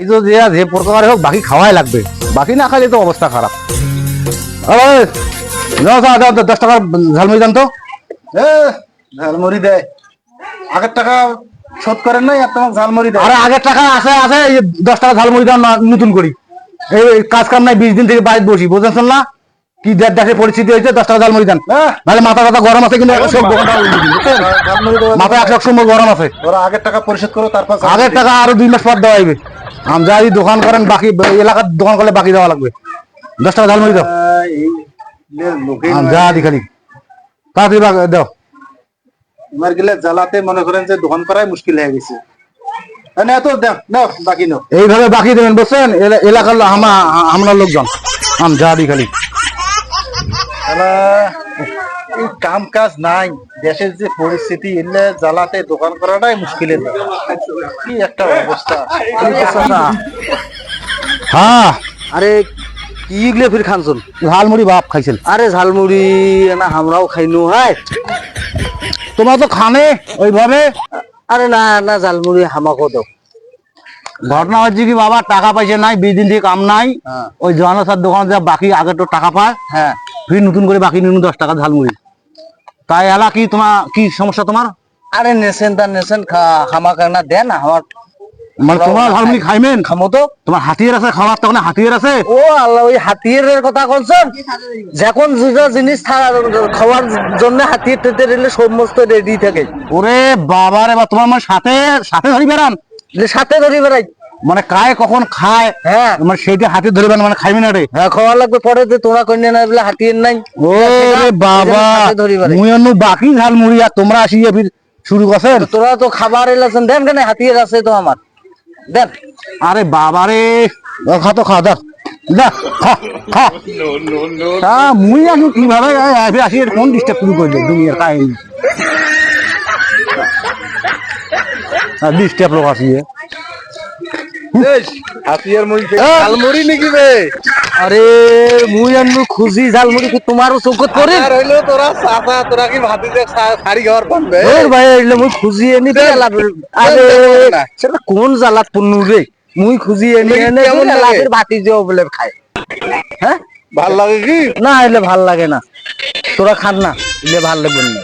এই তো যে যে প্রকারে হোক বাকি খাওয়াই লাগবে। বাকি না খাইলে তো অবস্থা খারাপ। দশ টাকা ঝালমুড়ি দাম তো। ঝালমুড়ি দেয় আগের টাকা শোধ করেন নাই আর তোমার ঝালমুড়ি দেয় আরে আগের টাকা আছে আছে দশ টাকা ঝালমুড়ি দাম নতুন করি। এই কাজ কাম নাই বিশ দিন থেকে বাড়িতে বসি বুঝেছেন না? কি দেড় দেশের পরিস্থিতি হয়েছে দশ টাকা ঝালমুড়ি দেন। নাহলে মাথা কথা গরম আছে কিন্তু একশো একশো গরম আছে। ওরা আগের টাকা পরিশোধ করো তারপর আগের টাকা আরও দুই মাস পর দেওয়া হইবে আমি যদি দোকান করেন বাকি এলাকার দোকান করলে বাকি দেওয়া লাগবে। দশ টাকা ঝালমুড়ি দাও। যা দি খালি। তাড়াতাড়ি দাও। তোমার গেলে জ্বালাতে মনে করেন যে দোকান করাই মুশকিল হয়ে গেছে। এইভাবে বাকি দেবেন বুঝছেন? এলা- এলাকার আমরা লোকজন। আম যা দি খালি। কাম কাজ নাই। দেশের যে পরিস্থিতি এলে জ্বালাতে দোকান করাটাই মুশকিলের। কি একটা অবস্থা। হ্যাঁ। আরে কি গলে ফির খানছুন ঝালমুড়ি বাপ খাইছেন। আরে ঝালমুড়ি না আমরাও খাইনু হাই তোমরা তো খানে ওইভাবে। আরে না না ঝালমুড়ি হামাকো দাও। ঘটনা হচ্ছে কি বাবা টাকা পয়সা নাই বিশ দিন থেকে কাম নাই। ওই জনসার দোকানে যা বাকি আগে তো টাকা পায়। হ্যাঁ। ফির নতুন করে বাকি নিন দশ টাকা ঝালমুড়ি। তাই এলা কি তোমার কি সমস্যা তোমার? আরে নেছেন তা নেছেন হামাকা না দেন আমার মানে তোমার ঝালমুড়ি খাইবেন খামো তো। তোমার হাতিয়ার আছে খাওয়ার তখন হাতিয়ার আছে? ও আল্লাহ ওই হাতিয়ারের কথা বলছেন যখন যেটা জিনিস খাওয়ার জন্য হাতিয়ার টেতে দিলে সমস্ত রেডি থাকে। ওরে বাবা রে বা তোমার মানে সাথে সাথে ধরি বেড়ান সাথে ধরি বেড়াই। মানে কায় কখন খায়? হ্যাঁ। মানে সেইটা হাতে ধরে বেড়ান মানে খাইবে না রে। হ্যাঁ খাওয়া লাগবে পরে যে তোমরা কন্যা না বলে হাতিয়ার নাই। বাবা হাতে ধরি বেড়াই মুই অন্য বাকি ঝালমুড়ি আর তোমরা আসিয়ে ফির শুরু করছেন তোরা তো খাবার এলাছেন দেন কেন হাতিয়ার আছে তো আমার। দেন। আরে বাবা রে ও খা তো খা দা দা খা খা। তা মুই এখন কীভাবে আসি কোন ডিস্টার্ব শুরু করবে দুনিয়ার কাহিনী। ডিস্টার্ব লোক আসিয়ে মুড়ি। ঝালমুড়ি নাকি বে আরে মুই আনু খুঁজি ঝালমুড়ি কি তোমারও চৌকত করে আর হইল তোরা চাচা তোরা কি ভাতি যে শাড়ি ঘর বানবে ওর ভাই মুই খুঁজি এনি পেলা আরে সেটা কোন জ্বালাত পন্নু রে মুই খুঁজি এনি এনে? লাভের বাতি দিও বলে খায় হ্যাঁ ভালো লাগে কি না এলে ভালো লাগে না তোরা খান না এলে ভালো লাগবে না